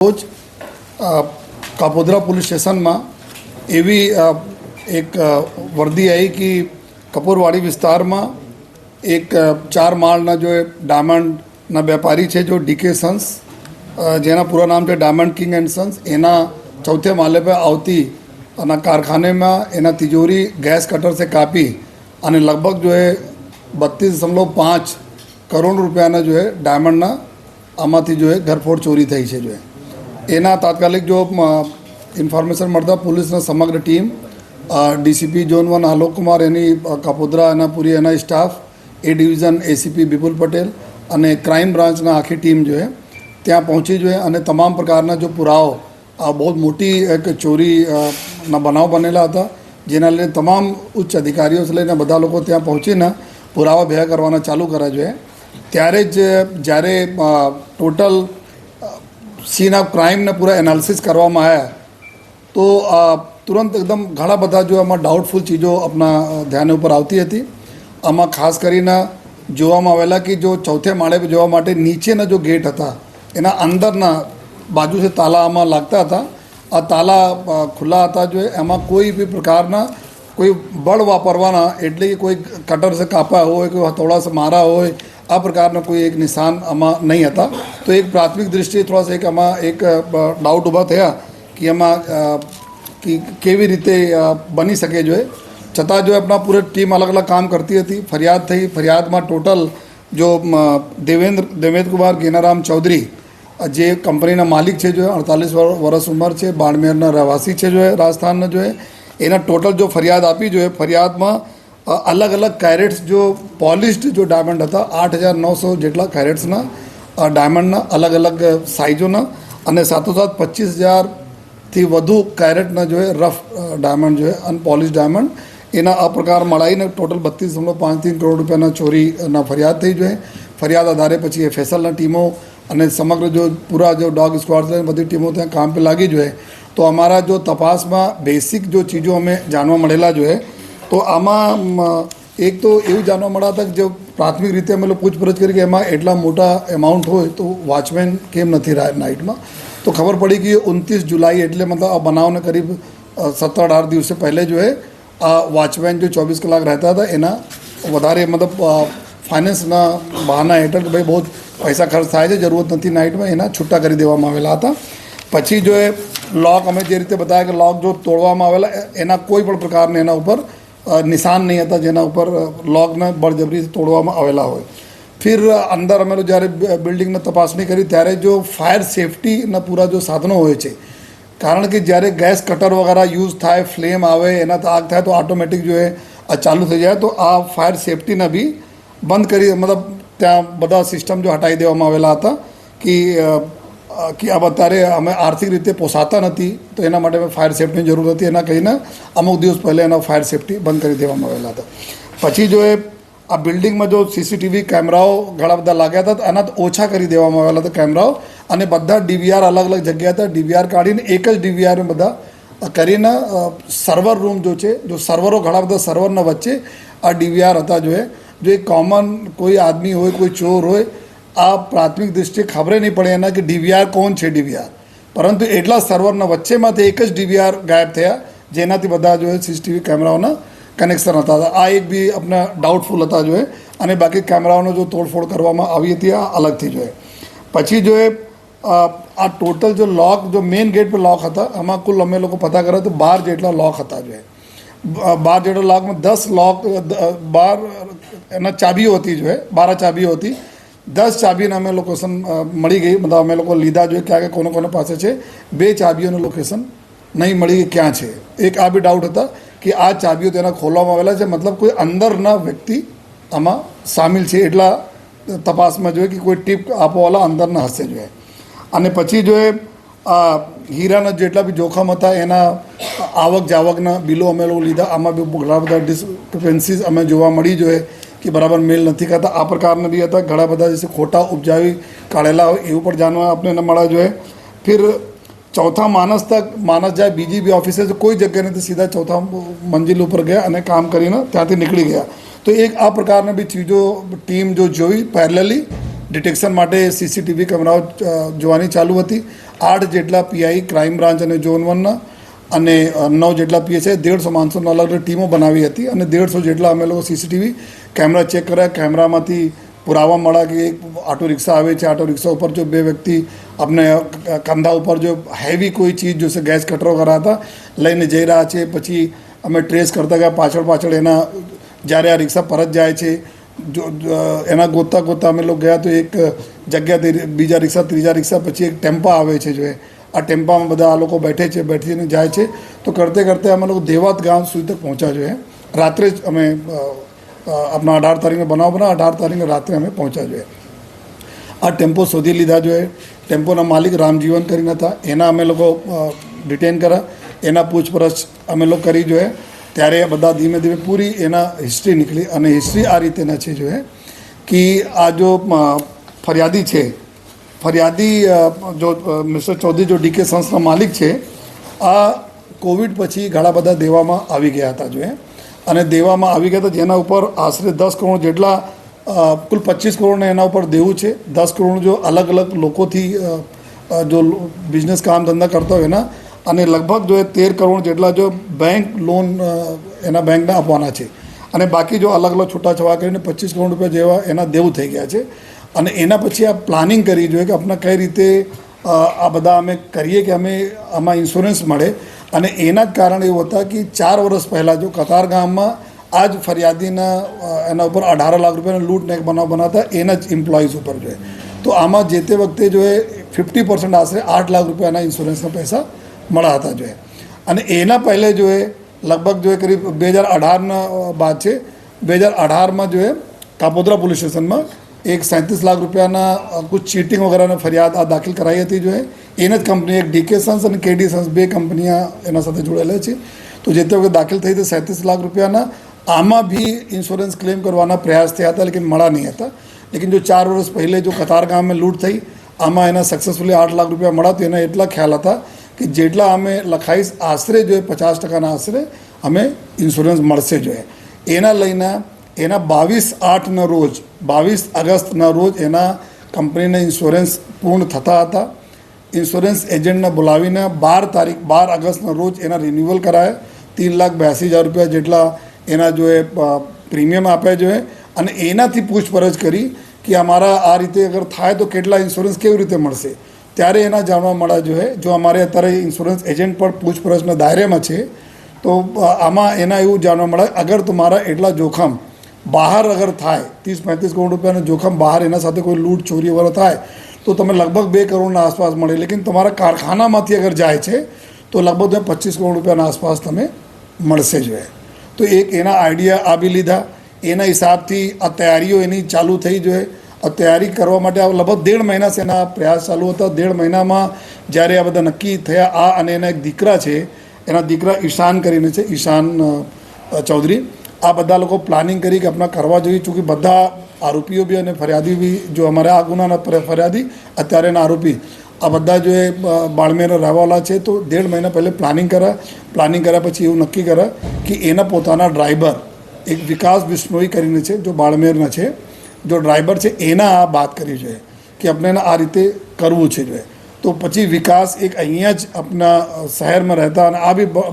રોજ કાપોદરા પોલીસ સ્ટેશનમાં એવી એક વર્દી આવી કે કપૂરવાડી વિસ્તારમાં એક ચાર માળના જો ડાયમંડના વેપારી છે જો ડીકે સન્સ જેના પૂરા નામ છે ડાયમંડ કિંગ એન્ડ સન્સ, એના ચૌથે માલે પર આવતી અને કારખાનેમાં એના તિજોરી ગેસ કટર से કાપી અને લગભગ જો એ બત્રીસ દશમલવ પાંચ કરોડ રૂપિયાના જો એ ડાયમંડના આમાંથી જો એ ઘરફોડ ચોરી થઈ છે જો એ. એના તાત્કાલિક જો ઇન્ફોર્મેશન મળતા પોલીસની સમગ્ર team DCP zone one Alok Kumar એની કાપોદ્રા, એના પૂરી એના staff, A division ACP Vipul Patel અને ક્રાઇમ બ્રાન્ચના આખી ટીમ જોઈએ ત્યાં પહોંચી જોઈએ અને તમામ પ્રકારના જો પુરાવો, આ બહુ મોટી એક ચોરીના બનાવ બનેલા હતા, જેના લઈને તમામ ઉચ્ચ અધિકારીઓ લઈને બધા લોકો ત્યાં પહોંચીને પુરાવા ભેગા કરવાના ચાલુ કર્યા જોઈએ ત્યારે જ જ્યારે ટોટલ સીન ઓફ ક્રાઇમને પૂરા એનાલિસિસ કરવામાં આવ્યા તો તુરંત એકદમ ઘણા બધા જો આમાં ડાઉટફુલ ચીજો આપણા ધ્યાન ઉપર આવતી હતી. આમાં ખાસ કરીને જોવામાં આવેલા કે જો ચોથે માળે જવા માટે નીચેના જો ગેટ હતા, એના અંદરના બાજુ છે તાલા આમાં લાગતા હતા, આ તાલા ખુલ્લા હતા જો, એમાં કોઈ બી પ્રકારના કોઈ બળ વાપરવાના, એટલે કે કોઈ કટર છે કાપા હોય, કોઈ હથોડા મારા હોય, આ પ્રકારના કોઈ એક નિશાન આમાં નહીં હતા. તો એક પ્રાથમિક દૃષ્ટિએ થોડા એક આમાં એક ડાઉટ ઊભા થયા કે એમાં કેવી રીતે બની શકે જોઈએ છતાં જો આપણા પૂરી ટીમ અલગ અલગ કામ કરતી હતી, ફરિયાદ થઈ, ફરિયાદમાં ટોટલ જો દેવેન્દ્ર દેવેન્દ્ર કુમાર ગેનારામ ચૌધરી જે કંપનીના માલિક છે જો અડતાલીસ વર્ષ ઉંમર છે, બાડમેરના રહેવાસી છે જો રાજસ્થાનના જો એના ટોટલ જો ફરિયાદ આપી જોઈએ ફરિયાદમાં અલગ અલગ કેરેટ્સ જો પોલિશ્ડ જો ડાયમંડ હતા, આઠ હજાર નવસો જેટલા કેરેટ્સના ડાયમંડના અલગ અલગ સાઇઝોના અને સાથોસાથ પચીસ હજારથી વધુ કેરેટના જોઈએ રફ ડાયમંડ જોઈએ અનપોલિશ ડાયમંડ એના આ પ્રકાર મળાઈને ટોટલ બત્રીસ દશમલવ પાંચ ત્રણ કરોડ રૂપિયાના ચોરીના ફરિયાદ થઈ જોઈએ. ફરિયાદ આધારે પછી એ ફેસલના ટીમો અને સમગ્ર જો પૂરા જો ડોગ સ્ક્વોડ લઈને બધી ટીમો ત્યાં કામ પર લાગી જોઈએ. તો અમારા જો તપાસમાં બેસિક જો ચીજો અમે જાણવા મળેલા જોઈએ, તો આમાં એક તો એવું જાણવા મળ્યા હતા કે જો પ્રાથમિક રીતે અમે લોકો પૂછપરછ કરી કે એમાં એટલા મોટા એમાઉન્ટ હોય તો વોચમેન કેમ નથી નાઇટમાં તો ખબર પડી કે ઓગણત્રીસ જુલાઈ એટલે મતલબ આ બનાવને કરીબ સત્તર અઢાર દિવસે પહેલે જો એ, આ વોચમેન જો ચોવીસ કલાક રહેતા હતા, એના વધારે મતલબ ફાઇનાન્સના બહાના હેઠળ કે ભાઈ બહુ પૈસા ખર્ચ થાય છે, જરૂરત નથી નાઇટમાં એના છૂટા કરી દેવામાં આવેલા હતા. પછી જો એ લોક અમે જે રીતે બતાવ્યા કે લોક જો તોડવામાં આવેલા એના કોઈ પણ પ્રકારના એના ઉપર નિશાન નહીં હતા જેના ઉપર લોકને બળજબરી તોડવામાં આવેલા હોય. ફિર અંદર અમે જ્યારે બિલ્ડિંગને તપાસણી કરી, ત્યારે જો ફાયર સેફટીના પૂરા જો સાધનો હોય છે, કારણ કે જ્યારે ગેસ કટર વગેરે યુઝ થાય, ફ્લેમ આવે, એના આગ થાય, તો ઓટોમેટિક જો એ ચાલુ થઈ જાય, તો આ ફાયર સેફટીને બી બંધ કરી, મતલબ ત્યાં બધા સિસ્ટમ જો હટાવી દેવામાં આવેલા હતા, કે કે આ અત્યારે અમે આર્થિક રીતે પોસાતા નથી, તો એના માટે અમે ફાયર સેફ્ટીની જરૂર હતી. એના કહીને અમુક દિવસ પહેલાં એના ફાયર સેફટી બંધ કરી દેવામાં આવેલા હતા. પછી જો એ આ બિલ્ડિંગમાં જો સીસીટીવી કેમેરાઓ ઘણા બધા લાગ્યા હતા એના ઓછા કરી દેવામાં આવેલા હતા કેમેરાઓ. અને બધા ડીવીઆર અલગ અલગ જગ્યા હતા. ડીવીઆર કાઢીને એક જ ડીવીઆર બધા કરીને સર્વર રૂમ જો છે, જો સર્વરો ઘણા બધા સર્વરના વચ્ચે આ ડીવીઆર હતા જો એ. જો એક કોમન કોઈ આદમી હોય, કોઈ ચોર હોય આ પ્રાથમિક દૃષ્ટિએ ખબર નહીં પડે એના કે ડીવીઆર કોણ છે ડીવીઆર. પરંતુ એટલા સર્વરના વચ્ચેમાંથી એક જ ડીવીઆર ગાયબ થયા, જેનાથી બધા જો સીસીટીવી કેમેરાઓના કનેક્શન હતા. આ એક બી આપણે ડાઉટફુલ હતા જોઈએ અને બાકી કેમેરાઓનો જો તોડફોડ કરવામાં આવી હતી, આ અલગથી જોઈએ પછી જો એ આ ટોટલ જો લોક, જો મેઇન ગેટ પર લોક હતા, આમાં કુલ અમે લોકો પતા કર્યા તો બાર જેટલા લોક હતા જોઈએ બાર જેટલા લોકમાં દસ લોક બાર એના ચાબીઓ હતી જોઈએ બારા ચાબીઓ હતી. દસ ચાબીને અમે લોકેશન મળી ગઈ. મતલબ અમે લોકો લીધા જોઈએ ક્યાં કે કોને કોને પાસે છે. બે ચાબીઓનું લોકેશન નહીં મળી ક્યાં છે. એક આ બી ડાઉટ હતા કે આ ચાબીઓ તેના ખોલવામાં આવેલા છે. મતલબ કોઈ અંદરના વ્યક્તિ આમાં સામેલ છે એટલા તપાસમાં જોઈએ કે કોઈ ટીપ આપવાવાળા અંદરના હશે જોઈએ. અને પછી જો એ આ હીરાના જેટલા બી જોખમ હતા, એના આવક જાવકના બિલો અમે લોકો લીધા. આમાં બી ઘણા બધા ડિસ્ક્રિપન્સીસ અમે જોવા મળી જોઈએ. કે બરાબર મેલ નથી કરતા આ પ્રકારના બી હતા. ઘણા બધા જે ખોટા ઉપજાવી કાઢેલા હોય એવું પણ જાણવા આપણે ન મળવા જોઈએ. ફિર ચોથા માણસ તક માણસ જાય બીજી બી ઓફિસે કોઈ જગ્યાએ નથી. સીધા ચોથા મંજિલ ઉપર ગયા અને કામ કરીને ત્યાંથી નીકળી ગયા. તો એક આ પ્રકારની બી ચીજો, ટીમ જો જોઈ પેરેલલી ડિટેક્શન માટે સીસીટીવી કેમેરાઓ જોવાની ચાલુ હતી. આઠ જેટલા પીઆઈ ક્રાઇમ બ્રાન્ચ અને ઝોન વનના અને નવ જેટલા પીએસઆઈ દેડસો માણસોની અલગ અલગ ટીમો બનાવી હતી અને દેડસો જેટલા અમે લોકો સીસીટીવી કેમેરા ચેક કર્યા. કેમેરામાંથી પુરાવા મળ્યા કે એક ઓટો રિક્ષા આવે છે. ઓટો રિક્ષા ઉપર જો બે વ્યક્તિ આપણે કંધા ઉપર જો હેવી કોઈ ચીજ જોશે, ગેસ કટરો કરાતા લઈને જઈ રહ્યા છે. પછી અમે ટ્રેસ કરતા ગયા. પાછળ પાછળ એના, જ્યારે આ રિક્ષા પરત જાય છે, જો એના ગોતતા ગોતતા અમે લોકો ગયા તો એક જગ્યાથી બીજા રિક્ષા, ત્રીજા રિક્ષા પછી એક ટેમ્પા આવે છે જો આ ટેમ્પામાં બધા આ લોકો બેઠે છે બેઠીને જાય છે. તો કરતે કરતે અમે લોકો દેવાત ગામ સુધી તક પહોંચ્યા જોઈએ રાત્રે જ અમે આપણા અઢાર તારીખે બનાવ બનાવ અઢાર તારીખે રાત્રે અમે પહોંચ્યા જોઈએ આ ટેમ્પો શોધી લીધા જોઈએ ટેમ્પોના માલિક રામજીવન કરીને હતા. એના અમે લોકો ડિટેન કર્યા. એના પૂછપરછ અમે લોકો કરી જોઈએ ત્યારે બધા ધીમે ધીમે પૂરી એના હિસ્ટ્રી નીકળી. અને હિસ્ટ્રી આ રીતેના છે જોઈએ કે આ જો ફરિયાદી છે ફરિયાદી જો મિસ્ટર ચૌધરી, જો ડીકે સંસ્થના માલિક છે, આ કોવિડ પછી ઘણા બધા દેવામાં આવી ગયા હતા જોઈએ અને દેવામાં આવી ગયા હતા જેના ઉપર આશરે દસ કરોડ જેટલા કુલ પચીસ કરોડને એના ઉપર દેવું છે. દસ કરોડ જો અલગ અલગ લોકોથી જો બિઝનેસ કામ ધંધા કરતા હોય એના, અને લગભગ જો એ તેર કરોડ જેટલા જો બેંક લોન એના બેંકને આપવાના છે. અને બાકી જો અલગ અલગ છૂટાછવા કરીને પચીસ કરોડ રૂપિયા જેવા એના દેવું થઈ ગયા છે. અને એના પછી આ પ્લાનિંગ કરવી જોઈએ કે આપણે કઈ રીતે આ બધા અમે કરીએ કે અમે આમાં ઇન્સ્યોરન્સ મળે. અને એના જ કારણે એવું હતા કે ચાર વર્ષ પહેલાં જો કતાર ગામમાં આ જ ફરિયાદીના એના ઉપર અઢાર લાખ રૂપિયાનો લૂંટ નેક બનાવ બનાવતા એના જ એમ્પ્લોઈઝ ઉપર જોઈએ. તો આમાં જે તે વખતે જો ફિફ્ટી પર્સન્ટ આશરે આઠ લાખ રૂપિયાના ઇન્સ્યોરન્સના પૈસા મળ્યા હતા જોઈએ. અને એના પહેલે જો લગભગ જો એ કરીબ બે હજાર અઢારના બાદ છે, બે હજાર અઢારમાં જો એ કાપોદ્રા પોલીસ સ્ટેશનમાં એક સેંત્રીસ લાખ રૂપિયાના કુછ ચીટિંગ વગેરેનો ફરિયાદ આ દાખલ કરાઈ હતી જો એને જ કંપની એક ડીકે સન્સ અને કેડી સન્સ બે કંપનીઓ એના સાથે જોડેલા છે તો જે તે વખતે દાખલ થઈ હતી સેંત્રીસ લાખ રૂપિયાના આમાં બી ઇન્સ્યોરન્સ ક્લેમ કરવાના પ્રયાસ થયા હતા લેકિન મળા નહીં હતા લેકિન જો ચાર વર્ષ પહેલે જો કતાર ગામમાં લૂંટ થઈ આમાં એના સક્સેસફુલી આઠ લાખ રૂપિયા મળ્યા તો એના એટલા ખ્યાલ હતા કે જેટલા અમે લખાઈશ આશરે જો પચાસ ટકાના આશરે અમે ઇન્સ્યોરન્સ મળશે જોઈએ એના લઈને એના બાવીસ આઠના રોજ, બાવીસ ઓગસ્ટના રોજ એના કંપનીના ઇન્સ્યોરન્સ પૂર્ણ થતા હતા. ઇન્સ્યોરન્સ એજન્ટને બોલાવીને બાર તારીખ, બાર ઓગસ્ટના રોજ એના રિન્યુઅલ કરાયા. तीन લાખ બ્યાસી હજાર રૂપિયા જેટલા એના જો એ પ્રીમિયમ આપ્યા જોઈએ અને એનાથી પૂછપરછ કરી કે અમારા આ રીતે અગર થાય તો કેટલા ઇન્સ્યોરન્સ કેવી રીતે મળશે. ત્યારે એના જાણવા મળ્યા જોઈએ જો અમારે અત્યારે ઇન્સ્યોરન્સ એજન્ટ પણ પૂછપરછના દાયરામાં છે, તો આમાં એના એવું જાણવા મળે અગર તમારા એટલા જોખમ બહાર અગર થાય, ત્રીસ પાંત્રીસ કરોડ રૂપિયાનું જોખમ બહાર એના સાથે કોઈ લૂંટ, ચોરી વગેરે થાય, તો તમે લગભગ બે કરોડના આસપાસ મળે. લેકિન તમારા કારખાનામાંથી અગર જાય છે, તો લગભગ તમે પચીસ કરોડ રૂપિયાના આસપાસ તમે મળશે જોઈએ તો એક એના આઈડિયા આપી લીધા. એના હિસાબથી આ તૈયારીઓ એની ચાલુ થઈ જોઈએ આ તૈયારી કરવા માટે આ લગભગ દેઢ મહિના છે એના પ્રયાસ ચાલુ હતા. દેઢ મહિનામાં જ્યારે આ બધા નક્કી થયા, આ અને એના એક દીકરા છે, એના દીકરા ઈશાન કરીને છે, ઈશાન ચૌધરી. આ બધા લોકો પ્લાનિંગ કરી કે આપણા કરવા જોઈએ, ચૂંકि બધા આરોપીઓ બી અને ફરિયાદી બી જો અમારા આ ગુનાના ફરિયાદી અત્યારેના આરોપી. આ બધા જો એ બાળમેર રહેવાવાળા છે, તો દેઢ મહિના પહેલે પ્લાનિંગ કરે. પ્લાનિંગ કર્યા પછી એવું નક્કી કરે કે એના પોતાના ડ્રાઈવર એક વિકાસ બિશ્નોઈ કરીને છે, જો બાળમેરના છે, જો ડ્રાઈવર છે, એના આ વાત કરી છે કે આપણે આ રીતે કરવું છે. તો પછી વિકાસ એક અહીંયા જ આપણા શહેરમાં રહેતા અને આ બ-